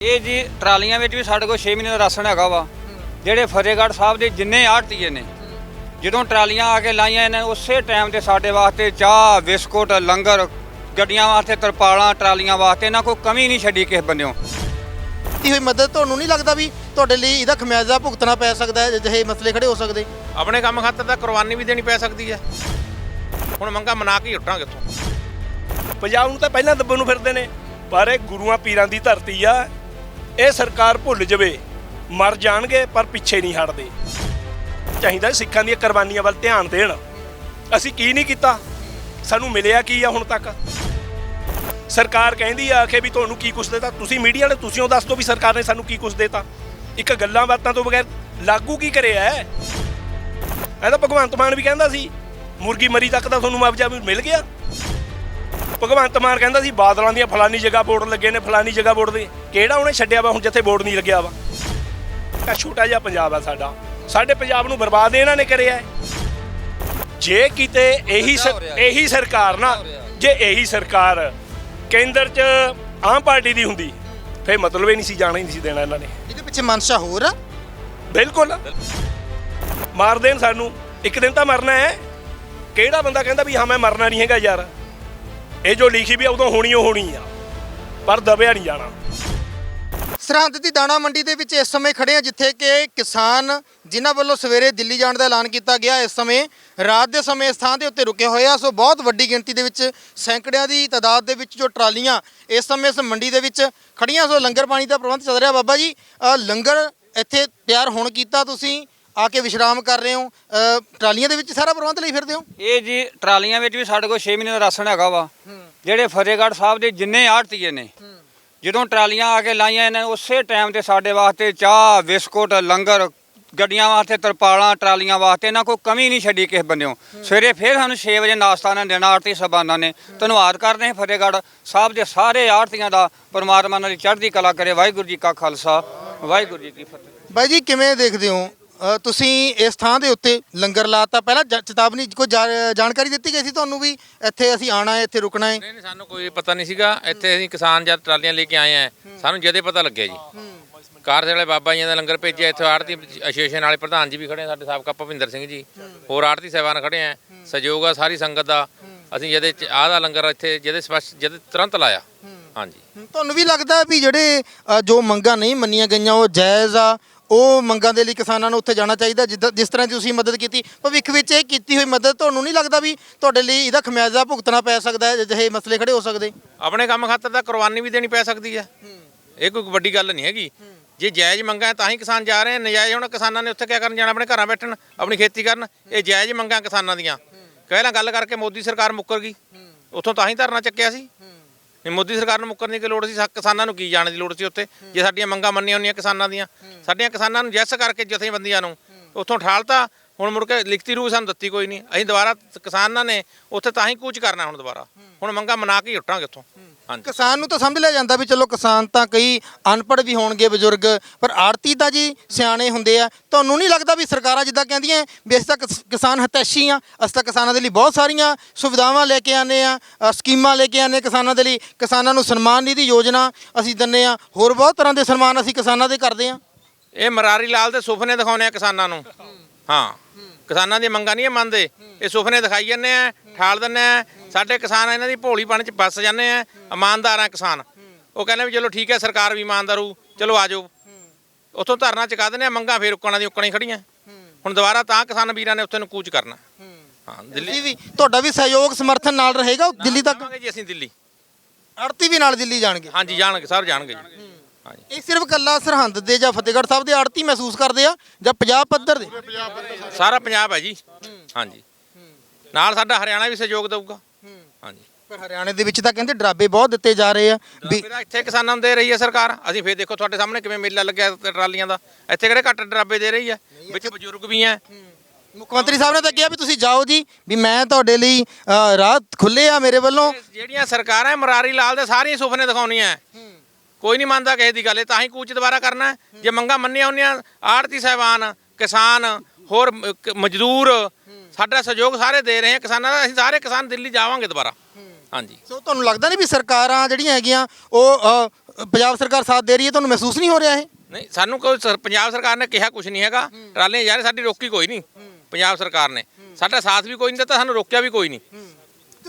ਇਹ ਜੀ ਟਰਾਲੀਆਂ ਵਿੱਚ ਵੀ ਸਾਡੇ ਕੋਲ 6 ਮਹੀਨੇ ਦਾ ਰਾਸ਼ਨ ਹੈਗਾ ਵਾ। ਜਿਹੜੇ ਫਤਿਹਗੜ੍ਹ ਸਾਹਿਬ ਦੇ ਜਿੰਨੇ ਆੜਤੀਏ ਨੇ ਜਦੋਂ ਟਰਾਲੀਆਂ ਆ ਕੇ ਲਾਈਆਂ ਇਹਨਾਂ ਨੇ ਉਸੇ ਟਾਈਮ ਤੇ ਸਾਡੇ ਵਾਸਤੇ ਚਾਹ ਬਿਸਕੁਟ ਲੰਗਰ ਗੱਡੀਆਂ ਵਾਸਤੇ ਤਰਪਾਲਾਂ ਟਰਾਲੀਆਂ ਵਾਸਤੇ ਇਹਨਾਂ ਕੋਈ ਕਮੀ ਨਹੀਂ ਛੱਡੀ ਕਿਸੇ ਬੰਨਿਓ ਕੀਤੀ ਹੋਈ ਮਦਦ ਤੁਹਾਨੂੰ ਨਹੀਂ ਲੱਗਦਾ ਵੀ ਤੁਹਾਡੇ ਲਈ ਇਹਦਾ ਖਮਿਆਜ਼ਾ ਭੁਗਤਣਾ ਪੈ ਸਕਦਾ ਹੈ ਜਿਹੇ ਮਸਲੇ ਖੜੇ ਹੋ ਸਕਦੇ? ਆਪਣੇ ਕੰਮ ਖਾਤਰ ਤਾਂ ਕੁਰਬਾਨੀ ਵੀ ਦੇਣੀ ਪੈ ਸਕਦੀ ਹੈ। ਹੁਣ ਮੰਗਾ ਮਨਾ ਕੇ ਉੱਠਾਂਗੇ ਇੱਥੋਂ। ਪੰਜਾਬ ਨੂੰ ਤਾਂ ਪਹਿਲਾਂ ਦੱਬਣ ਨੂੰ ਫਿਰਦੇ ਨੇ ਪਰ ਇਹ ਗੁਰੂਆਂ ਪੀਰਾਂ ਦੀ ਧਰਤੀ ਆ। ਇਹ ਸਰਕਾਰ ਭੁੱਲ ਜਵੇ, ਮਰ ਜਾਣਗੇ ਪਰ ਪਿੱਛੇ ਨਹੀਂ ਹਟਦੇ। ਚਾਹੀਦਾ ਸਿੱਖਾਂ ਦੀਆਂ ਕੁਰਬਾਨੀਆਂ ਵੱਲ ਧਿਆਨ ਦੇਣ। ਅਸੀਂ ਕੀ ਨਹੀਂ ਕੀਤਾ? ਸਾਨੂੰ ਮਿਲਿਆ ਕੀ ਆ ਹੁਣ ਤੱਕ? ਸਰਕਾਰ ਕਹਿੰਦੀ ਆ ਕਿ ਵੀ ਤੁਹਾਨੂੰ ਕੀ ਕੁਛ ਦੇਤਾ? ਤੁਸੀਂ ਮੀਡੀਆ ਨੇ ਤੁਸੀਂ ਉਹ ਦੱਸ ਦਿਓ ਵੀ ਸਰਕਾਰ ਨੇ ਸਾਨੂੰ ਕੀ ਕੁਛ ਦੇਤਾ। ਇੱਕ ਗੱਲਾਂ ਬਾਤਾਂ ਤੋਂ ਬਗੈਰ ਲਾਗੂ ਕੀ ਕਰਿਆ ਹੈ? ਇਹ ਤਾਂ ਭਗਵੰਤ ਮਾਨ ਵੀ ਕਹਿੰਦਾ ਸੀ, ਮੁਰਗੀ ਮਰੀ ਤੱਕ ਦਾ ਤੁਹਾਨੂੰ ਮੁਆਵਜ਼ਾ ਵੀ ਮਿਲ ਗਿਆ। ਭਗਵੰਤ ਮਾਨ ਕਹਿੰਦਾ ਸੀ ਬਾਦਲਾਂ ਦੀਆਂ ਫਲਾਨੀ ਜਗ੍ਹਾ ਬੋਰਡ ਲੱਗੇ ਨੇ ਫਲਾਨੀ ਜਗ੍ਹਾ ਬੋਰਡ ਦੇ। ਕਿਹੜਾ ਉਹਨੇ ਛੱਡਿਆ ਵਾ? ਹੁਣ ਜਿੱਥੇ ਬੋਰਡ ਨਹੀਂ ਲੱਗਿਆ ਵਾ। ਆ ਛੋਟਾ ਜਿਹਾ ਪੰਜਾਬ ਆ ਸਾਡਾ। ਸਾਡੇ ਪੰਜਾਬ ਨੂੰ ਬਰਬਾਦ ਇਹਨਾਂ ਨੇ ਕਰਿਆ ਹੈ। ਜੇ ਕਿਤੇ ਇਹੀ ਸਰ- ਇਹੀ ਸਰਕਾਰ ਨਾ ਜੇ ਇਹੀ ਸਰਕਾਰ ਕੇਂਦਰ 'ਚ ਆਮ ਪਾਰਟੀ ਦੀ ਹੁੰਦੀ ਫੇ ਮਤਲਬ ਹੀ ਨਹੀਂ ਸੀ ਜਾਣਾ ਹੀ ਨਹੀਂ ਸੀ ਦੇਣਾ ਇਹਨਾਂ ਨੇ। ਇਹਦੇ ਪਿੱਛੇ ਮਨਸ਼ਾ ਹੋਰ ਆ? ਬਿਲਕੁਲ। ਮਾਰ ਦੇਣ ਸਾਨੂੰ। ਇੱਕ ਦਿਨ ਤਾਂ ਮਰਨਾ ਹੈ। ਕਿਹੜਾ ਬੰਦਾ ਕਹਿੰਦਾ ਵੀ ਹਾਂ ਮੈਂ ਮਰਨਾ ਨਹੀਂ ਹੈਗਾ ਯਾਰ? ਇਹ ਜੋ ਲਿਖੀ ਵੀ ਆ ਉਦੋਂ ਹੋਣੀ ਓ ਹੋਣੀ ਆ ਪਰ ਦਬਿਆ ਨਹੀਂ ਜਾਣਾ। ਸਰਹੰਦ ਦੀ ਦਾਣਾ ਮੰਡੀ ਦੇ ਵਿੱਚ ਇਸ ਸਮੇਂ ਖੜੇ ਆ ਜਿੱਥੇ ਕਿ ਕਿਸਾਨ ਜਿਨ੍ਹਾਂ ਵੱਲੋਂ ਸਵੇਰੇ ਦਿੱਲੀ ਜਾਣ ਦਾ ਐਲਾਨ ਕੀਤਾ ਗਿਆ ਇਸ ਸਮੇਂ ਰਾਤ ਦੇ ਸਮੇਂ ਇਸ ਥਾਂ ਦੇ ਉੱਤੇ ਰੁਕੇ ਹੋਏ ਆ। ਸੋ ਬਹੁਤ ਵੱਡੀ ਗਿਣਤੀ ਦੇ ਵਿੱਚ ਸੈਂਕੜਿਆਂ ਦੀ ਤਾਦਾਦ ਦੇ ਵਿੱਚ ਜੋ ਟਰਾਲੀਆਂ ਇਸ ਸਮੇਂ ਇਸ ਮੰਡੀ ਦੇ ਵਿੱਚ ਖੜੀਆਂ ਸੋ ਲੰਗਰ ਪਾਣੀ ਦਾ ਪ੍ਰਬੰਧ ਚੱਲ ਰਿਹਾ। ਬਾਬਾ ਜੀ ਅ, ਲੰਗਰ ਇੱਥੇ ਤਿਆਰ ਹੁਣ ਕੀਤਾ ਤੁਸੀਂ। ਆ ਕੇ ਵਿਸ਼ਰਾਮ ਕਰ ਰਹੇ ਹੋ ਅ, ਟਰਾਲੀਆਂ ਦੇ ਵਿੱਚ ਸਾਰਾ ਪ੍ਰਬੰਧ ਲਈ ਫਿਰਦੇ ਹੋ? ਇਹ ਜੀ ਟਰਾਲੀਆਂ ਵਿੱਚ ਵੀ ਸਾਡੇ ਕੋਲ 6 ਮਹੀਨੇ ਦਾ ਰਾਸ਼ਨ ਹੈਗਾ ਵਾ। ਜਿਹੜੇ ਫਤਿਹਗੜ੍ਹ ਸਾਹਿਬ ਦੇ ਜਿੰਨੇ ਆੜਤੀਏ ਨੇ ਜਦੋਂ ਟਰਾਲੀਆਂ ਆ ਕੇ ਲਾਈਆਂ ਇਹਨਾਂ ਨੇ ਉਸੇ ਟਾਈਮ ਤੇ ਸਾਡੇ ਵਾਸਤੇ ਚਾਹ ਬਿਸਕੁਟ ਲੰਗਰ ਗੱਡੀਆਂ ਵਾਸਤੇ ਤਰਪਾਲਾਂ ਟਰਾਲੀਆਂ ਵਾਸਤੇ ਇਹਨਾਂ ਕੋਈ ਕਮੀ ਨਹੀਂ ਛੱਡੀ ਕਿਸੇ ਬੰਨਿਓ। ਸਵੇਰੇ ਫਿਰ ਸਾਨੂੰ 6 ਵਜੇ ਨਾਸ਼ਤਾ ਨਾਲ ਦੇਣਾ ਆੜਤੀ ਸਬਾਨਾਂ ਨੇ। ਧੰਨਵਾਦ ਕਰਦੇ ਹਾਂ ਫਤਿਹਗੜ੍ਹ ਸਾਹਿਬ ਦੇ ਸਾਰੇ ਆੜਤੀਆਂ ਦਾ ਪਰਮਾਤਮਾ ਨਾਲ ਚੜ੍ਹਦੀ ਕਲਾ ਕਰੇ। ਵਾਹਿਗੁਰੂ ਜੀ ਕਾ ਖਾਲਸਾ ਵਾਹਿਗੁਰੂ ਜੀ ਕੀ ਫਤਿਹ। ਬਾਈ ਜੀ ਕਿਵੇਂ ਦੇਖਦੇ ਹੋ ਅ, ਤੁਸੀਂ ਇਸ ਥਾਂ ਦੇ ਉੱਤੇ ਲੰਗਰ ਲਾਤਾ। ਪਹਿਲਾਂ ਜ- ਚੇਤਾਵਨੀ ਕੋਈ ਜਾ- ਜਾਣਕਾਰੀ ਦਿੱਤੀ ਗਈ ਸੀ ਤੁਹਾਨੂੰ ਵੀ ਇੱਥੇ ਅਸੀਂ ਆਣਾ ਹੈ ਇੱਥੇ ਰੁਕਣਾ ਹੈ? ਨਹੀਂ ਨਹੀਂ ਸਾਨੂੰ ਕੋਈ ਪਤਾ ਨਹੀਂ ਸੀਗਾ। ਇੱਥੇ ਅਸੀਂ ਕਿਸਾਨ ਜਦ ਟਰਾਲੀਆਂ ਲੈ ਕੇ ਆਏ ਆ ਸਾਨੂੰ ਜਦੇ ਪਤਾ ਲੱਗਿਆ ਜੀ। ਕਾਰ ਵਾਲੇ ਬਾਬਾ ਜੀ ਦਾ ਲੰਗਰ ਭੇਜਿਆ। ਇੱਥੇ ਆੜਤੀ ਐਸੋਸੀਏਸ਼ਨ ਵਾਲੇ ਪ੍ਰਧਾਨ ਜੀ ਵੀ ਖੜੇ ਆ, ਸਾਡੇ ਸਾਬਕਾ ਭਵਿੰਦਰ ਸਿੰਘ ਜੀ। ਹੋਰ ਆੜਤੀ ਸਾਹਿਬਾਨ ਖੜੇ ਆ। ਸਹਿਯੋਗ ਆ ਸਾਰੀ ਸੰਗਤ ਦਾ। ਅਸੀਂ ਜਦੇ ਆਹ ਦਾ ਲੰਗਰ ਇੱਥੇ ਜਦੇ ਸਪਸ਼ਟ ਜਦੇ ਤੁਰੰਤ ਲਾਇਆ। ਹਾਂਜੀ। ਤੁਹਾਨੂੰ ਵੀ ਲੱਗਦਾ ਵੀ ਜਿਹੜੇ ਅ, ਜੋ ਮੰਗਾਂ ਨਹੀਂ ਮੰਨੀਆਂ ਗਈਆਂ ਉਹ ਜਾਇਜ਼ ਆ? ਉਹ ਮੰਗਾਂ ਦੇ ਲਈ ਕਿਸਾਨਾਂ ਨੂੰ ਉੱਥੇ ਜਾਣਾ ਚਾਹੀਦਾ ਜਿੱਦਾਂ ਜਿਸ ਤਰ੍ਹਾਂ ਦੀ ਤੁਸੀਂ ਮਦਦ ਕੀਤੀ। ਭਵਿੱਖ ਵਿੱਚ ਇਹ ਕੀਤੀ ਹੋਈ ਮਦਦ ਤੁਹਾਨੂੰ ਨਹੀਂ ਲੱਗਦਾ ਵੀ ਤੁਹਾਡੇ ਲਈ ਇਹਦਾ ਖਮਿਆਜ਼ਾ ਭੁਗਤਣਾ ਪੈ ਸਕਦਾ ਹੈ ਜਿਹੇ ਮਸਲੇ ਖੜੇ ਹੋ ਸਕਦੇ? ਆਪਣੇ ਕੰਮ ਖਾਤਰ ਤਾਂ ਕੁਰਬਾਨੀ ਵੀ ਦੇਣੀ ਪੈ ਸਕਦੀ ਹੈ। ਇਹ ਕੋਈ ਵੱਡੀ ਗੱਲ ਨਹੀਂ ਹੈਗੀ। ਜੇ ਜਾਇਜ਼ ਮੰਗਾਂ ਤਾਂ ਹੀ ਕਿਸਾਨ ਜਾ ਰਹੇ ਆ ਨਜਾਇਜ਼ ਹੁਣ ਕਿਸਾਨਾਂ ਨੇ ਉੱਥੇ ਕਿਆ ਕਰਨ ਜਾਣਾ? ਆਪਣੇ ਘਰਾਂ ਬੈਠਣ ਆਪਣੀ ਖੇਤੀ ਕਰਨ। ਇਹ ਜਾਇਜ਼ ਮੰਗਾਂ ਕਿਸਾਨਾਂ ਦੀਆਂ। ਪਹਿਲਾਂ ਗੱਲ ਕਰਕੇ ਮੋਦੀ ਸਰਕਾਰ ਮੁੱਕਰ ਗਈ। ਉੱਥੋਂ ਤਾਂ ਹੀ ਧਰਨਾ ਚੱਕਿਆ ਸੀ। ਨਹੀਂ ਮੋਦੀ ਸਰਕਾਰ ਨੂੰ ਮੁੱਕਰਨ ਦੀ ਕੀ ਲੋੜ ਸੀ? ਸਾ- ਕਿਸਾਨਾਂ ਨੂੰ ਕੀ ਜਾਣ ਦੀ ਲੋੜ ਸੀ ਉੱਥੇ? ਜੇ ਸਾਡੀਆਂ ਮੰਗਾਂ ਮੰਨੀਆਂ ਹੁੰਦੀਆਂ ਕਿਸਾਨਾਂ ਦੀਆਂ। ਸਾਡੀਆਂ ਕਿਸਾਨਾਂ ਨੂੰ ਜੈਸ ਕਰਕੇ ਜਥੇਬੰਦੀਆਂ ਨੂੰ ਉੱਥੋਂ ਠਾਲਤਾ ਹੁਣ ਮੁੜ ਕੇ ਲਿਖਤੀ ਰੂਪ ਸਾਨੂੰ ਦਿੱਤੀ ਕੋਈ ਨਹੀਂ। ਅਸੀਂ ਦੁਬਾਰਾ ਕਿਸਾਨਾਂ ਨੇ ਉੱਥੇ ਤਾਂ ਹੀ ਕੂਚ ਕਰਨਾ ਹੁਣ ਦੁਬਾਰਾ। ਹੁਣ ਮੰਗਾਂ ਮਨਾ ਕੇ ਹੀ ਉੱਠਾਂਗੇ ਉੱਥੋਂ। ਹਾਂਜੀ। ਕਿਸਾਨ ਨੂੰ ਤਾਂ ਸਮਝ ਲਿਆ ਜਾਂਦਾ ਵੀ ਚਲੋ ਕਿਸਾਨ ਤਾਂ ਕਈ ਅਨਪੜ੍ਹ ਵੀ ਹੋਣਗੇ ਬਜ਼ੁਰਗ ਪਰ ਆੜਤੀ ਤਾਂ ਜੀ ਸਿਆਣੇ ਹੁੰਦੇ ਆ। ਤੁਹਾਨੂੰ ਨਹੀਂ ਲੱਗਦਾ ਵੀ ਸਰਕਾਰਾਂ ਜਿੱਦਾਂ ਕਹਿੰਦੀਆਂ ਵੀ ਅਸੀਂ ਤਾਂ ਕਿਸ- ਕਿਸਾਨ ਹਤੈਸ਼ੀ ਆ ਅਸੀਂ ਤਾਂ ਕਿਸਾਨਾਂ ਦੇ ਲਈ ਬਹੁਤ ਸਾਰੀਆਂ ਸੁਵਿਧਾਵਾਂ ਲੈ ਕੇ ਆਨੇ ਆ ਅ, ਸਕੀਮਾਂ ਲੈ ਕੇ ਆਨੇ ਕਿਸਾਨਾਂ ਦੇ ਲਈ। ਕਿਸਾਨਾਂ ਨੂੰ ਸਨਮਾਨ ਨਿਧੀ ਯੋਜਨਾ ਅਸੀਂ ਦਿੰਨੇ ਆ। ਹੋਰ ਬਹੁਤ ਤਰ੍ਹਾਂ ਦੇ ਸਨਮਾਨ ਅਸੀਂ ਕਿਸਾਨਾਂ ਦੇ ਕਰਦੇ ਆ। ਇਹ ਮਰਾਰੀ ਲਾਲ ਦੇ ਸੁਪਨੇ ਦਿਖਾਉਣੇ ਆ ਕਿਸਾਨਾਂ ਨੂੰ। ਹਾਂ। ਕਿਸਾਨਾਂ ਦੀਆਂ ਮੰਗਾਂ ਨਹੀਂ ਇਹ ਮੰਨਦੇ। ਇਹ ਸੁਪਨੇ ਦਿਖਾਈ ਜਾਂਦੇ ਆ ਠਾਲ ਦਿੰਦੇ ਆ। ਸਾਡੇ ਕਿਸਾਨ ਇਹਨਾਂ ਦੀ ਭੋਲੀ ਪਾਣੀ ਚ ਫਸ ਜਾਂਦੇ ਆ ਇਮਾਨਦਾਰ ਆ ਕਿਸਾਨ। ਉਹ ਕਹਿੰਦੇ ਵੀ ਚਲੋ ਠੀਕ ਹੈ ਸਰਕਾਰ ਵੀ ਇਮਾਨਦਾਰ ਹੋਊ ਚਲੋ ਆ ਜਾਓ। ਉੱਥੋਂ ਧਰਨਾ ਚੁਕਾ ਦਿੰਦੇ ਆ ਮੰਗਾਂ ਫੇਰ ਉੱਕਣਾ ਦੀ ਉੱਕਣੀ ਖੜੀਆਂ। ਹੁਣ ਦੁਬਾਰਾ ਤਾਂ ਕਿਸਾਨ ਵੀਰਾਂ ਨੇ ਉੱਥੇ ਨੂੰ ਕੂਚ ਕਰਨਾ। ਹਾਂ ਦਿੱਲੀ। ਵੀ ਤੁਹਾਡਾ ਵੀ ਸਹਿਯੋਗ ਸਮਰਥਨ ਨਾਲ ਰਹੇਗਾ ਦਿੱਲੀ ਤੱਕ? ਜੀ ਅਸੀਂ ਦਿੱਲੀ। ਆੜਤੀ ਵੀ ਨਾਲ ਦਿੱਲੀ ਜਾਣਗੇ? ਹਾਂਜੀ ਜਾਣਗੇ ਸਰ ਜਾਣਗੇ ਜੀ। ਇਹ ਸਿਰਫ ਕੱਲਾ ਸਰਹੰਦ ਦੇ ਜਾਂ ਫਤਿਹਗੜ੍ਹ ਸਾਹਿਬ ਦੇ ਆੜਤੀ ਮਹਿਸੂਸ ਕਰਦੇ ਆ ਜਾਂ ਪੰਜਾਬ ਪੱਧਰ ਦੇ? ਸਾਰਾ ਪੰਜਾਬ ਹੈ ਜੀ। ਹਾਂਜੀ। ਨਾਲ ਸਾਡਾ ਹਰਿਆਣਾ ਵੀ ਸਹਿਯੋਗ ਦਊਗਾ। ਹਾਂਜੀ। ਪਰ ਹਰਿਆਣੇ ਦੇ ਵਿੱਚ ਤਾਂ ਕਹਿੰਦੇ ਡਰਾਬੇ ਬਹੁਤ ਦਿੱਤੇ ਜਾ ਰਹੇ ਆ। ਵੀ ਮੇਰਾ ਇੱਥੇ ਕਿਸਾਨਾਂ ਨੂੰ ਦੇ ਰਹੀ ਹੈ ਸਰਕਾਰ। ਅਸੀਂ ਫੇਰ ਦੇਖੋ ਤੁਹਾਡੇ ਸਾਹਮਣੇ ਕਿਵੇਂ ਮੇਲਾ ਲੱਗਿਆ ਟਰਾਲੀਆਂ ਦਾ। ਇੱਥੇ ਕਿਹੜੇ ਘੱਟ ਡਰਾਬੇ ਦੇ ਰਹੀ ਹੈ? ਵਿੱਚ ਬਜ਼ੁਰਗ ਵੀ ਹੈ। ਮੁੱਖ ਮੰਤਰੀ ਸਾਹਿਬ ਨੇ ਤਾਂ ਕਿਹਾ ਵੀ ਤੁਸੀਂ ਜਾਓ ਜੀ ਵੀ ਮੈਂ ਤੁਹਾਡੇ ਲਈ ਰਾਹ ਖੁੱਲੇ ਆ ਮੇਰੇ ਵੱਲੋਂ। ਜਿਹੜੀਆਂ ਸਰਕਾਰਾਂ ਮਰਾਰੀ ਲਾਲ ਦੇ ਸਾਰੀਆਂ ਸੁਪਨੇ ਦਿਖਾਉਣੀਆਂ ਕੋਈ ਨਹੀਂ ਮੰਨਦਾ ਕਿਸੇ ਦੀ ਗੱਲ ਇਹ ਤਾਂ ਹੀ ਕੂਚ ਦੁਬਾਰਾ ਕਰਨਾ। ਜੇ ਮੰਗਾਂ ਮੰਨੀਆਂ ਹੁੰਦੀਆਂ ਆੜਤੀ ਸਹਿਬਾਨ ਕਿਸਾਨ ਹੋਰ ਮਜ਼ਦੂਰ ਸਾਡਾ ਸਹਿਯੋਗ ਸਾਰੇ ਦੇ ਰਹੇ ਆ ਕਿਸਾਨਾਂ ਦਾ ਅਸੀਂ ਸਾਰੇ ਕਿਸਾਨ ਦਿੱਲੀ ਜਾਵਾਂਗੇ ਦੁਬਾਰਾ। ਹਾਂਜੀ। ਸੋ ਤੁਹਾਨੂੰ ਲੱਗਦਾ ਨਹੀਂ ਵੀ ਸਰਕਾਰਾਂ ਜਿਹੜੀਆਂ ਹੈਗੀਆਂ ਉਹ ਪੰਜਾਬ ਸਰਕਾਰ ਸਾਥ ਦੇ ਰਹੀ ਹੈ ਤੁਹਾਨੂੰ ਮਹਿਸੂਸ ਨਹੀਂ ਹੋ ਰਿਹਾ ਇਹ? ਨਹੀਂ ਸਾਨੂੰ ਕੋਈ ਪੰਜਾਬ ਸਰਕਾਰ ਨੇ ਕਿਹਾ ਕੁਝ ਨਹੀਂ ਹੈਗਾ। ਟਰਾਲੇ ਯਾਰ ਸਾਡੀ ਰੋਕੀ ਕੋਈ ਨਹੀਂ। ਪੰਜਾਬ ਸਰਕਾਰ ਨੇ। ਸਾਡਾ ਸਾਥ ਵੀ ਕੋਈ ਨਹੀਂ ਦਿੱਤਾ ਸਾਨੂੰ ਰੋਕਿਆ ਵੀ ਕੋਈ ਨਹੀਂ।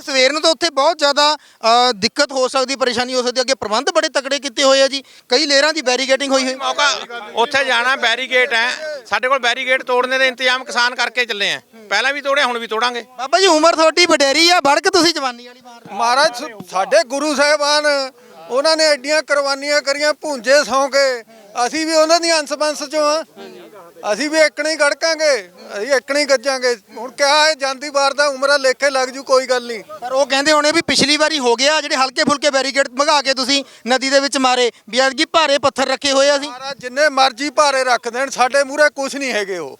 ਤੇ ਸਵੇਰ ਨੂੰ ਤਾਂ ਉੱਥੇ ਬਹੁਤ ਜ਼ਿਆਦਾ ਅ, ਦਿੱਕਤ ਹੋ ਸਕਦੀ ਪਰੇਸ਼ਾਨੀ ਹੋ ਸਕਦੀ ਅੱਗੇ ਪ੍ਰਬੰਧ ਬੜੇ ਤਕੜੇ ਕੀਤੇ ਹੋਏ ਆ ਜੀ। ਕਈ ਲੇਅਰਾਂ ਦੀ ਬੈਰੀਗੇਟਿੰਗ ਹੋਈ ਹੋਈ। ਮੌਕਾ ਉੱਥੇ ਜਾਣਾ ਬੈਰੀਗੇਟ ਹੈ। ਸਾਡੇ ਕੋਲ ਬੈਰੀਗੇਟ ਤੋੜਨੇ ਦੇ ਇੰਤਜ਼ਾਮ ਕਿਸਾਨ ਕਰਕੇ ਚੱਲੇ ਆ। ਪਹਿਲਾਂ ਵੀ ਤੋੜੇ ਹੁਣ ਵੀ ਤੋੜਾਂਗੇ। ਬਾਬਾ ਜੀ ਉਮਰ ਤੁਹਾਡੀ ਵਡੇਰੀ ਆ। ਵੜ ਕੇ ਤੁਸੀਂ ਜਵਾਨੀ ਵਾਲੀ ਮਾਰ ਮਹਾਰਾਜ ਸ- ਸਾਡੇ ਗੁਰੂ ਸਾਹਿਬਾਨ ਉਹਨਾਂ ਨੇ ਐਡੀਆਂ ਕੁਰਬਾਨੀਆਂ ਕਰੀਆਂ ਭੁੰਜੇ ਸੌਂ ਕੇ। ਅਸੀਂ ਵੀ ਉਹਨਾਂ ਦੀ ਅੰਸ ਬੰਸ ਚੋਂ ਆ। ਅਸੀਂ ਵੀ ਇੱਕਣੇ ਹੀ ਗੜਕਾਂਗੇ ਅਸੀਂ ਇੱਕਣੇ ਹੀ ਗੱਜਾਂਗੇ। ਹੁਣ ਕਿਆ ਹੈ ਜਾਂਦੀ ਵਾਰ ਦਾ ਉਮਰਾਂ ਲੇਖੇ ਲੱਗ ਜੂ ਕੋਈ ਗੱਲ ਨਹੀਂ। ਪਰ ਉਹ ਕਹਿੰਦੇ ਹੋਣੇ ਵੀ ਪਿਛਲੀ ਵਾਰੀ ਹੋ ਗਿਆ ਜਿਹੜੇ ਹਲਕੇ ਫੁਲਕੇ ਬੈਰੀਗੇਡ ਭਗਾ ਕੇ ਤੁਸੀਂ ਨਦੀ ਦੇ ਵਿੱਚ ਮਾਰੇ ਵੀ ਐਤਕੀ ਭਾਰੇ ਪੱਥਰ ਰੱਖੇ ਹੋਏ ਆ ਸੀ ਮਹਾਰਾਜ ਜਿੰਨੇ ਮਰਜ਼ੀ ਭਾਰੇ ਰੱਖ ਦੇਣ ਸਾਡੇ ਮੂਹਰੇ ਕੁਝ ਨਹੀਂ ਹੈਗੇ ਉਹ।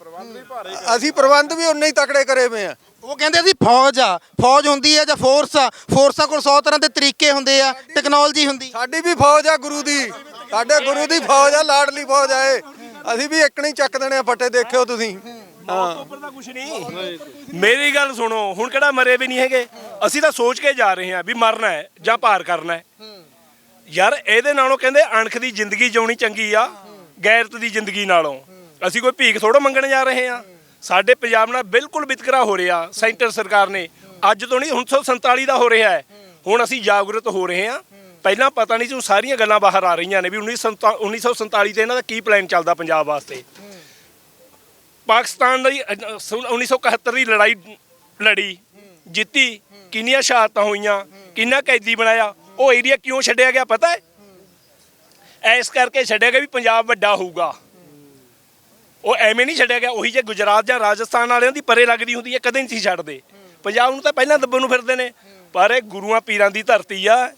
ਅਸੀਂ ਪ੍ਰਬੰਧ ਵੀ ਉਨੇ ਹੀ ਤਕੜੇ ਕਰੇ ਹੋਏ ਆ। ਉਹ ਕਹਿੰਦੇ ਅਸੀਂ ਫੌਜ ਆ ਫੌਜ ਹੁੰਦੀ ਹੈ ਜਾਂ ਫੋਰਸ ਆ ਫੋਰਸਾਂ ਕੋਲ 100 ਤਰ੍ਹਾਂ ਦੇ ਤਰੀਕੇ ਹੁੰਦੇ ਆ ਟੈਕਨੋਲੋਜੀ ਹੁੰਦੀ। ਸਾਡੀ ਵੀ ਫੌਜ ਆ ਗੁਰੂ ਦੀ। ਸਾਡੇ ਗੁਰੂ ਦੀ ਫੌਜ ਆ ਲਾਡਲੀ ਫੌਜ ਆ ਇਹ। ਅਸੀਂ ਵੀ ਇੱਕ ਨਹੀਂ ਚੱਕ ਦੇਣੇ ਆ, ਫੱਟੇ ਦੇਖਿਓ ਤੁਸੀਂ। ਹਾਂ ਉੱਪਰ ਤਾਂ ਕੁਝ ਨਹੀਂ। ਮੇਰੀ ਗੱਲ ਸੁਣੋ, ਹੁਣ ਕਿਹੜਾ ਮਰੇ ਵੀ ਨਹੀਂ ਹੈਗੇ? ਅਸੀਂ ਤਾਂ ਸੋਚ ਕੇ ਜਾ ਰਹੇ ਹਾਂ ਵੀ ਮਰਨਾ ਹੈ ਜਾਂ ਪਾਰ ਕਰਨਾ ਹੈ। ਯਾਰ, ਇਹਦੇ ਨਾਲੋਂ ਕਹਿੰਦੇ ਅਣਖ ਦੀ ਜ਼ਿੰਦਗੀ ਜਿਉਣੀ ਚੰਗੀ ਆ, ਗੈਰਤ ਦੀ ਜ਼ਿੰਦਗੀ ਨਾਲੋਂ। ਅਸੀਂ ਕੋਈ ਭੀਖ ਥੋੜੋ ਮੰਗਣ ਜਾ ਰਹੇ ਹਾਂ। ਸਾਡੇ ਪੰਜਾਬ ਨਾਲ ਬਿਲਕੁਲ ਵਿਤਕਰਾ ਹੋ ਰਿਹਾ, ਸੈਂਟਰ ਸਰਕਾਰ ਨੇ। ਅੱਜ ਤੋਂ ਨਹੀਂ 1947 ਦਾ ਹੋ ਰਿਹਾ ਹੈ। ਹੁਣ ਅਸੀਂ ਜਾਗਰੂਕ ਹੋ ਰਹੇ ਹਾਂ ਪਹਿਲਾਂ ਪਤਾ ਨਹੀਂ ਸੀ ਉਹ ਸਾਰੀਆਂ ਗੱਲਾਂ ਬਾਹਰ ਆ ਰਹੀਆਂ ਨੇ ਵੀ 1947 ਤੇ ਇਹਨਾਂ ਦਾ ਕੀ ਪਲਾਨ ਚੱਲਦਾ ਪੰਜਾਬ ਵਾਸਤੇ। ਪਾਕਿਸਤਾਨ ਦੀ ਅ, ਸ- 1971 ਦੀ ਲੜਾਈ ਲੜੀ ਜਿੱਤੀ ਕਿੰਨੀਆਂ ਸ਼ਹਾਦਤਾਂ ਹੋਈਆਂ ਕਿੰਨਾ ਕੈਦੀ ਬਣਾਇਆ ਉਹ ਏਰੀਆ ਕਿਉਂ ਛੱਡਿਆ ਗਿਆ ਪਤਾ ਹੈ? ਐਸ ਕਰਕੇ ਛੱਡਿਆ ਗਿਆ ਵੀ ਪੰਜਾਬ ਵੱਡਾ ਹੋਊਗਾ। ਉਹ ਐਵੇਂ ਨਹੀਂ ਛੱਡਿਆ ਗਿਆ ਉਹੀ ਜੇ ਗੁਜਰਾਤ ਜਾਂ ਰਾਜਸਥਾਨ ਵਾਲਿਆਂ ਦੀ ਪਰੇ ਲੱਗਦੀ ਹੁੰਦੀ ਹੈ ਕਦੇ ਨਹੀਂ ਸੀ ਛੱਡਦੇ। ਪੰਜਾਬ ਨੂੰ ਤਾਂ ਪਹਿਲਾਂ ਦੱਬਣ ਨੂੰ ਫਿਰਦੇ ਨੇ ਪਰ ਇਹ ਗੁਰੂਆਂ ਪੀਰਾਂ ਦੀ ਧਰਤੀ ਆ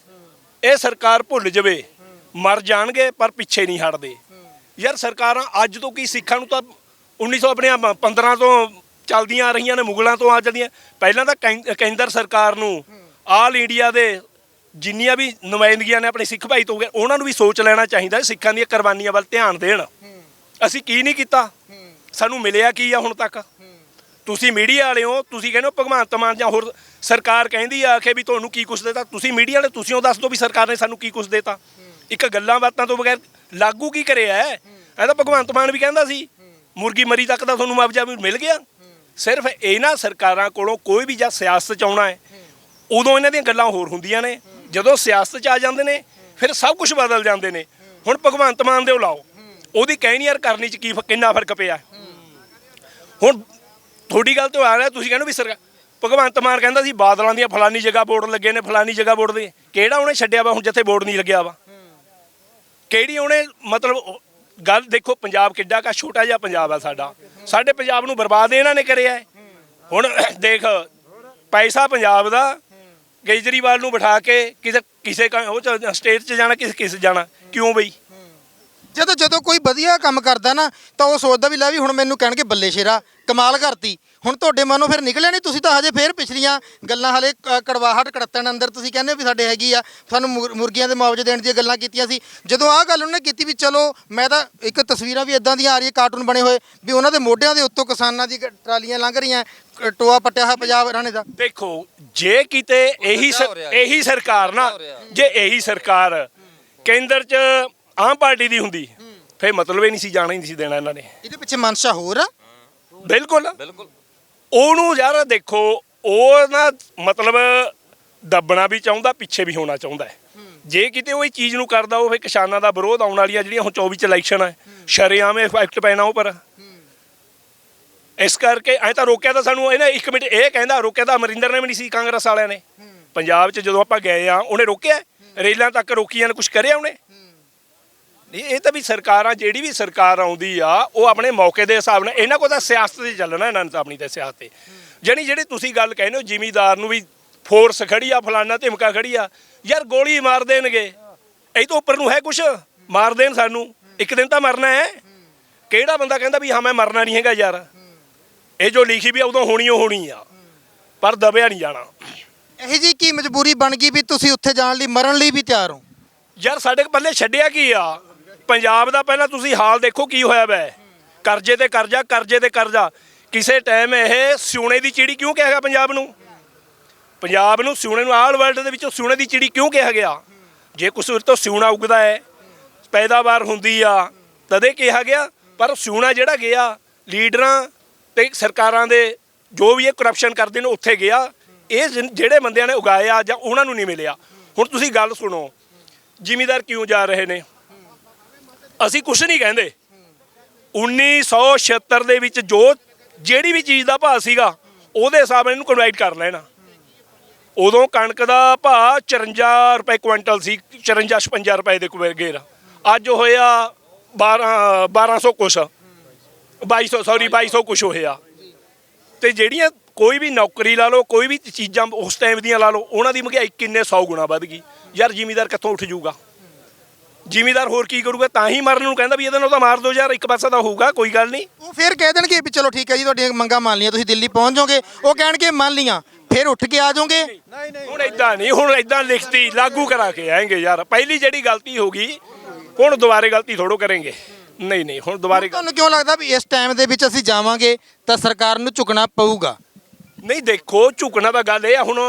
ਇਹ ਸਰਕਾਰ ਭੁੱਲ ਜਵੇ ਮਰ ਜਾਣਗੇ ਪਰ ਪਿੱਛੇ ਨਹੀਂ ਹਟਦੇ। ਯਾਰ ਸਰਕਾਰਾਂ ਅੱਜ ਤੋਂ ਕੀ ਸਿੱਖਾਂ ਨੂੰ ਤਾਂ 1900 ਆਪਣੇ ਆਪ 15 ਤੋਂ ਚੱਲਦੀਆਂ ਆ ਰਹੀਆਂ ਨੇ ਮੁਗਲਾਂ ਤੋਂ ਆ ਚੱਲਦੀਆਂ ਪਹਿਲਾਂ ਤਾਂ ਕੈਂ- ਕੇਂਦਰ ਸਰਕਾਰ ਨੂੰ ਆਲ ਇੰਡੀਆ ਦੇ ਜਿੰਨੀਆਂ ਵੀ ਨੁਮਾਇੰਦਗੀਆਂ ਨੇ ਆਪਣੇ ਸਿੱਖ ਭਾਈ ਤੋਂ ਗਏ ਉਹਨਾਂ ਨੂੰ ਵੀ ਸੋਚ ਲੈਣਾ ਚਾਹੀਦਾ ਸਿੱਖਾਂ ਦੀਆਂ ਕੁਰਬਾਨੀਆਂ ਵੱਲ ਧਿਆਨ ਦੇਣ। ਅਸੀਂ ਕੀ ਨਹੀਂ ਕੀਤਾ? ਸਾਨੂੰ ਮਿਲਿਆ ਕੀ ਆ ਹੁਣ ਤੱਕ? ਤੁਸੀਂ ਮੀਡੀਆ ਵਾਲੇ ਹੋ, ਤੁਸੀਂ ਕਹਿੰਦੇ ਹੋ ਭਗਵੰਤ ਮਾਨ ਜਾਂ ਹੋਰ ਸਰਕਾਰ ਕਹਿੰਦੀ ਆ ਕਿ ਵੀ ਤੁਹਾਨੂੰ ਕੀ ਕੁਛ ਦੇਤਾ? ਤੁਸੀਂ ਮੀਡੀਆ ਵਾਲੇ, ਤੁਸੀਂ ਉਹ ਦੱਸ ਦਿਓ ਵੀ ਸਰਕਾਰ ਨੇ ਸਾਨੂੰ ਕੀ ਕੁਛ ਦੇਤਾ। ਇੱਕ ਗੱਲਾਂ ਬਾਤਾਂ ਤੋਂ ਬਗੈਰ ਲਾਗੂ ਕੀ ਕਰਿਆ ਹੈ? ਇਹ ਤਾਂ ਭਗਵੰਤ ਮਾਨ ਵੀ ਕਹਿੰਦਾ ਸੀ, ਮੁਰਗੀ ਮਰੀ ਤੱਕ ਦਾ ਤੁਹਾਨੂੰ ਮੁਆਵਜ਼ਾ ਵੀ ਮਿਲ ਗਿਆ। ਸਿਰਫ ਇਹਨਾਂ ਸਰਕਾਰਾਂ ਕੋਲੋਂ ਕੋਈ ਵੀ ਜਾਂ ਸਿਆਸਤ ਚ ਆਉਣਾ ਹੈ, ਉਦੋਂ ਇਹਨਾਂ ਦੀਆਂ ਗੱਲਾਂ ਹੋਰ ਹੁੰਦੀਆਂ ਨੇ। ਜਦੋਂ ਸਿਆਸਤ ਚ ਆ ਜਾਂਦੇ ਨੇ, ਫਿਰ ਸਭ ਕੁਝ ਬਦਲ ਜਾਂਦੇ ਨੇ। ਹੁਣ ਭਗਵੰਤ ਮਾਨ ਦੇ ਲਾਓ, ਉਹਦੀ ਕਹਿਣੀ ਯਾਰ ਕਰਨੀ ਚ ਕੀ ਫ- ਕਿੰਨਾ ਫ਼ਰਕ ਪਿਆ ਹੁਣ ਤੁਹਾਡੀ ਗੱਲ ਤੋਂ ਆ ਰਿਹਾ ਤੁਸੀਂ ਕਹਿੰਦੇ ਵੀ ਸਰਕਾਰ ਭਗਵੰਤ ਮਾਨ ਕਹਿੰਦਾ ਸੀ ਬਾਦਲਾਂ ਦੀਆਂ ਫਲਾਨੀ ਜਗ੍ਹਾ ਬੋਰਡ ਲੱਗੇ ਨੇ, ਫਲਾਨੀ ਜਗ੍ਹਾ ਬੋਰਡ ਦੇ। ਕਿਹੜਾ ਉਹਨੇ ਛੱਡਿਆ ਵਾ ਹੁਣ ਜਿੱਥੇ ਬੋਰਡ ਨਹੀਂ ਲੱਗਿਆ ਵਾ? ਕਿਹੜੀ ਉਹਨੇ ਮਤਲਬ ਗੱਲ ਦੇਖੋ, ਪੰਜਾਬ ਕਿੱਡਾ ਕਾ ਛੋਟਾ ਜਿਹਾ ਪੰਜਾਬ ਆ ਸਾਡਾ। ਸਾਡੇ ਪੰਜਾਬ ਨੂੰ ਬਰਬਾਦ ਇਹਨਾਂ ਨੇ ਕਰਿਆ ਹੁਣ ਦੇਖ, ਪੈਸਾ ਪੰਜਾਬ ਦਾ ਕੇਜਰੀਵਾਲ ਨੂੰ ਬਿਠਾ ਕੇ ਕਿਸੇ ਕਿਸੇ ਉਹ ਸਟੇਟ 'ਚ ਜਾਣਾ, ਕਿਸੇ, ਕਿਸ ਜਾਣਾ। ਕਿਉਂ ਬਈ? ਜਦੋਂ ਜਦੋਂ ਕੋਈ ਵਧੀਆ ਕੰਮ ਕਰਦਾ ਨਾ ਤਾਂ ਉਹ ਸੋਚਦਾ ਵੀ ਲੈ ਵੀ ਹੁਣ ਮੈਨੂੰ ਕਹਿਣਗੇ ਬੱਲੇ ਸ਼ੇਰਾ ਕਮਾਲ ਕਰਤੀ। ਹੁਣ ਤੁਹਾਡੇ ਮਨੋਂ ਫਿਰ ਨਿਕਲਿਆ ਨਹੀਂ ਤੁਸੀਂ ਤਾਂ ਹਜੇ ਫੇਰ ਪਿਛਲੀਆਂ ਗੱਲਾਂ ਹਲੇ ਕ- ਕੜਵਾਹਟ ਕੜੱਤਣ ਅੰਦਰ ਤੁਸੀਂ ਕਹਿੰਦੇ ਵੀ ਸਾਡੇ ਹੈਗੀ ਆ ਸਾਨੂੰ ਮੁਰ- ਮੁਰਗੀਆਂ ਦੇ ਮੁਆਵਜ਼ੇ ਦੇਣ ਦੀਆਂ ਗੱਲਾਂ ਕੀਤੀਆਂ ਸੀ। ਜਦੋਂ ਆਹ ਗੱਲ ਉਹਨੇ ਕੀਤੀ ਵੀ ਚਲੋ ਮੈਂ ਤਾਂ ਇੱਕ ਤਸਵੀਰਾਂ ਵੀ ਇਦਾਂ ਦੀਆਂ ਆ ਰਹੀਆਂ ਕਾਰਟੂਨ ਬਣੇ ਹੋਏ ਵੀ ਉਹਨਾਂ ਦੇ ਮੋਢਿਆਂ ਦੇ ਉੱਤੋਂ ਕਿਸਾਨਾਂ ਦੀ ਗ- ਟਰਾਲੀਆਂ ਲੰਘ ਰਹੀਆਂ ਕ- ਟੋਆ ਪੱਟਿਆ ਹੋਇਆ ਪੰਜਾਬ ਹਰਿਆਣੇ ਦਾ। ਦੇਖੋ ਜੇ ਕਿਤੇ ਇਹੀ ਸ- ਹੋ ਰਿਹਾ। ਇਹੀ ਸਰਕਾਰ ਨਾ ਜੇ ਇਹੀ ਸਰਕਾਰ ਕੇਂਦਰ 'ਚ ਆਮ ਪਾਰਟੀ ਦੀ ਹੁੰਦੀ। ਫੇ ਮਤਲਬ ਹੀ ਨਹੀਂ ਸੀ ਜਾਣਾ ਹੀ ਨਹੀਂ ਸੀ ਦੇਣਾ ਇਹਨਾਂ ਨੇ। ਇਹਦੇ ਪਿੱਛੇ ਮਨਸ਼ਾ ਹੋਰ ਆ। ਬਿਲਕੁਲ। ਬਿਲਕੁਲ। ਉਹਨੂੰ ਯਾਰ ਦੇਖੋ ਉਹ ਨਾ ਮਤਲਬ ਦੱਬਣਾ ਵੀ ਚਾਹੁੰਦਾ ਪਿੱਛੇ ਵੀ ਹੋਣਾ ਚਾਹੁੰਦਾ ਹੈ। ਜੇ ਕਿਤੇ ਉਹ ਇਹ ਚੀਜ਼ ਨੂੰ ਕਰਦਾ ਉਹ ਫੇ ਕਿਸਾਨਾਂ ਦਾ ਵਿਰੋਧ ਆਉਣ ਵਾਲੀਆਂ ਜਿਹੜੀਆਂ ਹੁਣ 24 ਚ ਇਲੈਕਸ਼ਨ ਹੈ ਸ਼ਰੇਆਮ ਇਫੈਕਟ ਪੈਣਾ ਉਹ ਪਰ ਇਸ ਕਰਕੇ ਐ ਤਾਂ ਰੋਕਿਆ ਤਾਂ ਸਾਨੂੰ ਇਹਨੇ ਇੱਕ ਮਿੰਟ ਇਹ ਕਹਿੰਦਾ ਰੋਕਿਆ ਤਾਂ ਅਮਰਿੰਦਰ ਨੇ ਵੀ ਨਹੀਂ ਸੀ ਕਾਂਗਰਸ ਵਾਲਿਆਂ ਨੇ। ਪੰਜਾਬ 'ਚ ਜਦੋਂ ਆਪਾਂ ਗਏ ਆ ਉਹਨੇ ਰੋਕਿਆ ਰੇਲਾਂ ਤੱਕ ਰੋਕੀਆਂ ਨੇ ਕੁਝ ਕਰਿਆ ਉਹਨੇ? ਨਹੀਂ ਇਹ ਤਾਂ ਵੀ ਸਰਕਾਰਾਂ ਜਿਹੜੀ ਵੀ ਸਰਕਾਰ ਆਉਂਦੀ ਆ ਉਹ ਆਪਣੇ ਮੌਕੇ ਦੇ ਹਿਸਾਬ ਨਾਲ ਇਹਨਾਂ ਕੋਲ ਤਾਂ ਸਿਆਸਤ ਤੇ ਚੱਲਣਾ ਇਹਨਾਂ ਨੇ ਤਾਂ ਆਪਣੀ ਤਾਂ ਸਿਆਸਤ ਤੇ। ਜਾਣੀ ਜਿਹੜੀ ਤੁਸੀਂ ਗੱਲ ਕਹਿੰਦੇ ਹੋ ਜ਼ਿਮੀਦਾਰ ਨੂੰ ਵੀ ਫੋਰਸ ਖੜੀ ਆ ਫਲਾਨਾ ਧਮਕਾ ਖੜੀ ਆ ਯਾਰ ਗੋਲੀ ਮਾਰ ਦੇਣਗੇ। ਇਹ ਤੋਂ ਉੱਪਰ ਨੂੰ ਹੈ ਕੁਛ? ਮਾਰ ਦੇਣ ਸਾਨੂੰ। ਇੱਕ ਦਿਨ ਤਾਂ ਮਰਨਾ ਹੈ। ਕਿਹੜਾ ਬੰਦਾ ਕਹਿੰਦਾ ਵੀ ਹਾਂ ਮੈਂ ਮਰਨਾ ਨਹੀਂ ਹੈਗਾ ਯਾਰ? ਇਹ ਜੋ ਲਿਖੀ ਵੀ ਆ, ਉਦੋਂ ਹੋਣੀ ਓ ਹੋਣੀ ਆ। ਪਰ ਦਬਿਆ ਨਹੀਂ ਜਾਣਾ। ਇਹ ਜੀ ਕੀ ਮਜਬੂਰੀ ਬਣ ਗਈ ਵੀ ਤੁਸੀਂ ਉੱਥੇ ਜਾਣ ਲਈ ਮਰਨ ਲਈ ਵੀ ਤਿਆਰ ਹੋ? ਯਾਰ ਸਾਡੇ ਪੱਲੇ ਛੱਡਿਆ ਕੀ ਆ? ਪੰਜਾਬ ਦਾ ਪਹਿਲਾਂ ਤੁਸੀਂ ਹਾਲ ਦੇਖੋ ਕੀ ਹੋਇਆ ਵੈ। ਕਰਜ਼ੇ ਤੇ ਕਰਜ਼ਾ, ਕਰਜ਼ੇ ਤੇ ਕਰਜ਼ਾ। ਕਿਸੇ ਟਾਈਮ ਇਹ ਸਿਉਣੇ ਦੀ ਚਿੜੀ ਕਿਉਂ ਕਿਹਾ ਗਿਆ ਪੰਜਾਬ ਨੂੰ? ਪੰਜਾਬ ਨੂੰ ਸਿਉਣੇ ਨੂੰ ਆਲ ਵਰਲਡ ਦੇ ਵਿੱਚੋਂ ਸਿਉਣੇ ਦੀ ਚਿੜੀ ਕਿਉਂ ਕਿਹਾ ਗਿਆ? ਜੇ ਕੁਛ ਉਰ ਤੋਂ ਸਿਉਣਾ ਉਗਦਾ ਹੈ, ਪੈਦਾਵਾਰ ਹੁੰਦੀ ਆ, ਤਦੇ ਕਿਹਾ ਗਿਆ। ਪਰ ਸਿਉਣਾ ਜਿਹੜਾ ਗਿਆ, ਲੀਡਰਾਂ ਤੇ ਸਰਕਾਰਾਂ ਦੇ ਜੋ ਵੀ ਇਹ ਕਰਪਸ਼ਨ ਕਰਦੇ ਨੇ, ਉੱਥੇ ਗਿਆ। ਇਹ ਜਿਹੜੇ ਬੰਦਿਆਂ ਨੇ ਉਗਾਇਆ ਜਾਂ ਉਹਨਾਂ ਨੂੰ ਨਹੀਂ ਮਿਲਿਆ। ਹੁਣ ਤੁਸੀਂ ਗੱਲ ਸੁਣੋ, ਜ਼ਿਮੀਦਾਰ ਕਿਉਂ ਜਾ ਰਹੇ ਨੇ? ਅਸੀਂ ਕੁਝ ਨਹੀਂ ਕਹਿੰਦੇ। 1976 ਦੇ ਵਿੱਚ ਜੋ ਜਿਹੜੀ ਵੀ ਚੀਜ਼ ਦਾ ਭਾਅ ਸੀਗਾ, ਉਹਦੇ ਹਿਸਾਬ ਨਾਲ ਇਹਨੂੰ ਕਨਵਰਟ ਕਰ ਲੈਣਾ। ਉਦੋਂ ਕਣਕ ਦਾ ਭਾਅ 54 ਰੁਪਏ ਕੁਇੰਟਲ ਸੀ 54 56 ਰੁਪਏ ਦੇ ਕੁ ਗੇਰ ਅੱਜ ਹੋਇਆ 12 1200 ਕੁਛ। 2200 ਸੌਰੀ 2200 ਕੁਛ ਹੋਇਆ। ਤੇ ਜਿਹੜੀਆਂ ਕੋਈ ਵੀ ਨੌਕਰੀ ਲਾ ਲਓ, ਕੋਈ ਵੀ ਚੀਜ਼ਾਂ ਉਸ ਟਾਈਮ ਦੀਆਂ ਲਾ ਲਓ, ਉਹਨਾਂ ਦੀ ਮਹਿੰਗਾਈ ਕਿੰਨੇ 100 ਗੁਣਾ ਵੱਧ ਗਈ। ਯਾਰ ਜ਼ਿਮੀਦਾਰ ਕਿੱਥੋਂ ਉੱਠ ਜਾਊਗਾ ਜ਼ਿਮੀਦਾਰ ਹੋਰ ਕੀ ਕਰੂਗਾ? ਤਾਂ ਹੀ ਮਰਨ ਨੂੰ ਕਹਿੰਦਾ ਵੀ ਇਹਦੇ ਨਾਲ ਤਾਂ ਮਾਰ ਦੋ ਯਾਰ ਇੱਕ ਪਾਸਾ ਤਾਂ ਹੋਊਗਾ ਕੋਈ ਗੱਲ ਨਹੀਂ। ਉਹ ਫਿਰ ਕਹਿ ਦੇਣਗੇ ਵੀ ਚਲੋ ਠੀਕ ਹੈ ਜੀ ਤੁਹਾਡੀਆਂ ਮੰਗਾਂ ਮੰਨ ਲਈਆਂ ਤੁਸੀਂ ਦਿੱਲੀ ਪਹੁੰਚ ਜਾਓਗੇ। ਉਹ ਕਹਿਣਗੇ ਮੰਨ ਲਈਆਂ ਫਿਰ ਉੱਠ ਕੇ ਆ ਜਾਓਗੇ। ਨਹੀਂ ਨਹੀਂ ਹੁਣ ਇਦਾਂ ਨਹੀਂ ਹੁਣ ਇਦਾਂ ਲਿਖਤੀ ਲਾਗੂ ਕਰਾ ਕੇ ਆਏਗੇ ਯਾਰ। ਪਹਿਲੀ ਜਿਹੜੀ ਗਲਤੀ ਹੋ ਗਈ ਹੁਣ ਦੁਬਾਰੇ ਗਲਤੀ ਥੋੜੋ ਕਰਾਂਗੇ। ਨਹੀਂ ਨਹੀਂ ਹੁਣ ਦੁਬਾਰੇ ਤੁਹਾਨੂੰ ਕਿਉਂ ਲੱਗਦਾ ਵੀ ਇਸ ਟਾਈਮ ਦੇ ਵਿੱਚ ਅਸੀਂ ਜਾਵਾਂਗੇ ਤਾਂ ਸਰਕਾਰ ਨੂੰ ਝੁਕਣਾ ਪਊਗਾ? ਨਹੀਂ ਦੇਖੋ ਝੁਕਣਾ ਤਾਂ ਗੱਲ ਇਹ ਆ ਹੁਣ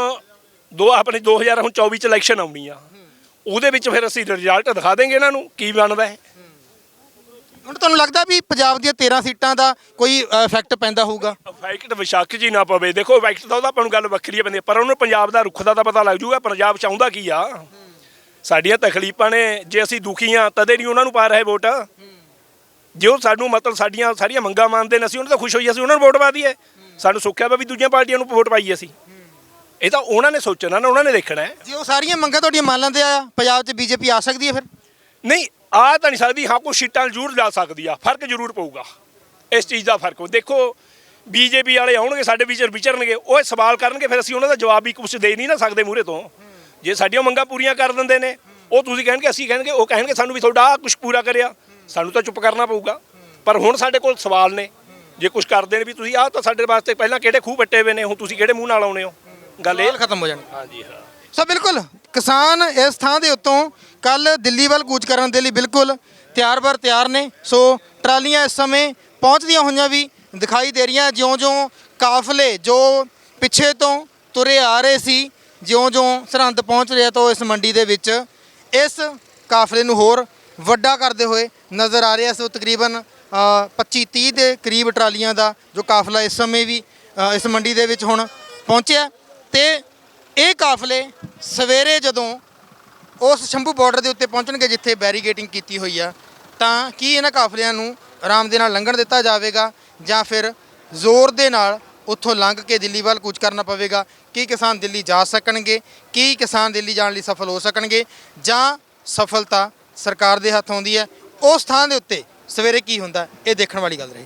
ਦੋ ਆਪਣੀ 2000 ਹੁਣ 24 ਚ ਇਲੈਕਸ਼ਨ ਆਉਣੀ ਆ। ਉਹਦੇ ਵਿੱਚ ਫਿਰ ਅਸੀਂ ਰਿਜ਼ਲਟ ਦਿਖਾ ਦੇਂਗੇ ਇਹਨਾਂ ਨੂੰ ਕੀ ਬਣਦਾ ਹੈ ਹੁਣ ਤੁਹਾਨੂੰ ਲੱਗਦਾ ਵੀ ਪੰਜਾਬ ਦੀਆਂ 13 ਸੀਟਾਂ ਦਾ ਕੋਈ ਇਫੈਕਟ ਪੈਂਦਾ ਹੋਊਗਾ? ਇਫੈਕਟ ਵਿਸ਼ਾਖ ਜੀ ਨਾ ਪਵੇ। ਦੇਖੋ ਇਫੈਕਟ ਤਾਂ ਉਹਦਾ ਆਪਾਂ ਨੂੰ ਗੱਲ ਵੱਖਰੀ ਹੈ ਪੈਂਦੀ ਪਰ ਉਹਨੂੰ ਪੰਜਾਬ ਦਾ ਰੁੱਖ ਦਾ ਤਾਂ ਪਤਾ ਲੱਗ ਜੂਗਾ ਪੰਜਾਬ ਚਾਹੁੰਦਾ ਕੀ ਆ। ਸਾਡੀਆਂ ਤਕਲੀਫਾਂ ਨੇ ਜੇ ਅਸੀਂ ਦੁਖੀ ਆ ਤਦੇ ਨਹੀਂ ਉਹਨਾਂ ਨੂੰ ਪਾ ਰਹੇ ਵੋਟ। ਜੇ ਉਹ ਸਾਨੂੰ ਮਤਲਬ ਸਾਡੀਆਂ ਸਾਰੀਆਂ ਮੰਗਾਂ ਮੰਨਦੇ ਨੇ ਅਸੀਂ ਉਹਨਾਂ ਤੋਂ ਖੁਸ਼ ਹੋਈ ਅਸੀਂ ਉਹਨਾਂ ਨੂੰ ਵੋਟ ਪਾ ਦਈਏ। ਸਾਨੂੰ ਸੁੱਖਿਆ ਵਾ ਵੀ ਦੂਜੀਆਂ ਪਾਰਟੀਆਂ ਨੂੰ ਵੋਟ ਪਾਈਏ ਅਸੀਂ। ਇਹ ਤਾਂ ਉਹਨਾਂ ਨੇ ਸੋਚਣਾ ਨਾ ਉਹਨਾਂ ਨੇ ਦੇਖਣਾ ਹੈ। ਜੇ ਉਹ ਸਾਰੀਆਂ ਮੰਗਾਂ ਤੁਹਾਡੀਆਂ ਮੰਨ ਲੈਂਦੇ ਆ ਪੰਜਾਬ 'ਚ ਬੀਜੇਪੀ ਆ ਸਕਦੀ ਹੈ ਫਿਰ? ਨਹੀਂ ਆ ਤਾਂ ਨਹੀਂ ਸਕਦੀ। ਹਾਂ ਕੋਈ ਸੀਟਾਂ ਜ਼ਰੂਰ ਜਾ ਸਕਦੀ ਆ। ਫ਼ਰਕ ਜ਼ਰੂਰ ਪਊਗਾ। ਇਸ ਚੀਜ਼ ਦਾ ਫ਼ਰਕ। ਹੋ ਦੇਖੋ ਬੀਜੇਪੀ ਵਾਲੇ ਆਉਣਗੇ ਸਾਡੇ ਵਿਚਰ ਵਿਚਰਨਗੇ ਉਹ ਸਵਾਲ ਕਰਨਗੇ ਫਿਰ ਅਸੀਂ ਉਹਨਾਂ ਦਾ ਜਵਾਬ ਵੀ ਕੁਝ ਦੇ ਨਹੀਂ ਨਾ ਸਕਦੇ ਮੂਹਰੇ ਤੋਂ। ਜੇ ਸਾਡੀਆਂ ਮੰਗਾਂ ਪੂਰੀਆਂ ਕਰ ਦਿੰਦੇ ਨੇ ਉਹ ਤੁਸੀਂ ਕਹਿਣਗੇ ਅਸੀਂ ਕਹਿਣਗੇ ਉਹ ਕਹਿਣਗੇ ਸਾਨੂੰ ਵੀ ਤੁਹਾਡਾ ਕੁਝ ਪੂਰਾ ਕਰਿਆ। ਸਾਨੂੰ ਤਾਂ ਚੁੱਪ ਕਰਨਾ ਪਊਗਾ। ਪਰ ਹੁਣ ਸਾਡੇ ਕੋਲ ਸਵਾਲ ਨੇ। ਜੇ ਕੁਝ ਕਰਦੇ ਨੇ ਵੀ ਤੁਸੀਂ ਆਹ ਤਾਂ ਸਾਡੇ ਵਾਸਤੇ ਪਹਿਲਾਂ ਕਿਹੜੇ ਖੂਹ ਵੱਟੇ ਹੋਏ ਨੇ ਹੁਣ ਤੁਸੀਂ ਕਿਹੜੇ ਮੂੰਹ ਨਾਲ ਆਉਣੇ ਹੋ? ਗੱਲ ਇਹ ਖਤਮ ਹੋ ਜਾਣਗੇ ਹਾਂਜੀ ਹਾਂ। ਸੋ ਬਿਲਕੁਲ। ਕਿਸਾਨ ਇਸ ਥਾਂ ਦੇ ਉੱਤੋਂ ਕੱਲ ਦਿੱਲੀ ਵੱਲ ਕੂਚ ਕਰਨ ਦੇ ਲਈ ਬਿਲਕੁਲ ਤਿਆਰ-ਬਰ ਤਿਆਰ ਨੇ। ਸੋ ਟਰਾਲੀਆਂ ਇਸ ਸਮੇਂ ਪਹੁੰਚਦੀਆਂ ਹੋਈਆਂ ਵੀ ਦਿਖਾਈ ਦੇ ਰਹੀਆਂ। ਜਿਉਂ-ਜਿਉਂ ਕਾਫਲੇ ਜੋ ਪਿੱਛੇ ਤੋਂ ਤੁਰੇ ਆ ਰਹੇ ਸੀ ਜਿਉਂ-ਜਿਉਂ ਸਰਹੰਦ ਪਹੁੰਚ ਰਿਹਾ ਤਾਂ ਇਸ ਮੰਡੀ ਦੇ ਵਿੱਚ ਇਸ ਕਾਫਲੇ ਨੂੰ ਹੋਰ ਵੱਡਾ ਕਰਦੇ ਹੋਏ ਨਜ਼ਰ ਆ ਰਿਹਾ। ਸੋ ਤਕਰੀਬਨ 25-30 ਦੇ ਕਰੀਬ ਟਰਾਲੀਆਂ ਦਾ ਜੋ ਕਾਫਲਾ ਇਸ ਸਮੇਂ ਵੀ ਇਸ ਮੰਡੀ ਦੇ ਵਿੱਚ ਹੁਣ ਪਹੁੰਚਿਆ। ਤੇ ਇਹ ਕਾਫਲੇ ਸਵੇਰੇ ਜਦੋਂ ਉਸ ਸ਼ੰਭੂ ਬਾਰਡਰ ਦੇ ਉੱਤੇ ਪਹੁੰਚਣਗੇ ਜਿੱਥੇ ਬੈਰੀਗੇਟਿੰਗ ਕੀਤੀ ਹੋਈ ਆ, ਤਾਂ ਕੀ ਇਹਨਾਂ ਕਾਫਲਿਆਂ ਨੂੰ ਆਰਾਮ ਦੇ ਨਾਲ ਲੰਘਣ ਦਿੱਤਾ ਜਾਵੇਗਾ ਜਾਂ ਫਿਰ ਜ਼ੋਰ ਦੇ ਨਾਲ ਉੱਥੋਂ ਲੰਘ ਕੇ ਦਿੱਲੀ ਵੱਲ ਕੂਚ ਕਰਨਾ ਪਵੇਗਾ? ਕੀ ਕਿਸਾਨ ਦਿੱਲੀ ਜਾ ਸਕਣਗੇ? ਕੀ ਕਿਸਾਨ ਦਿੱਲੀ ਜਾਣ ਲਈ ਸਫਲ ਹੋ ਸਕਣਗੇ? ਜਾਂ ਸਫਲਤਾ ਸਰਕਾਰ ਦੇ ਹੱਥ ਆਉਂਦੀ ਹੈ? ਉਸ ਥਾਂ ਦੇ ਉੱਤੇ ਸਵੇਰੇ ਕੀ ਹੁੰਦਾ? ਇਹ ਦੇਖਣ ਵਾਲੀ ਗੱਲ ਰਹੀ।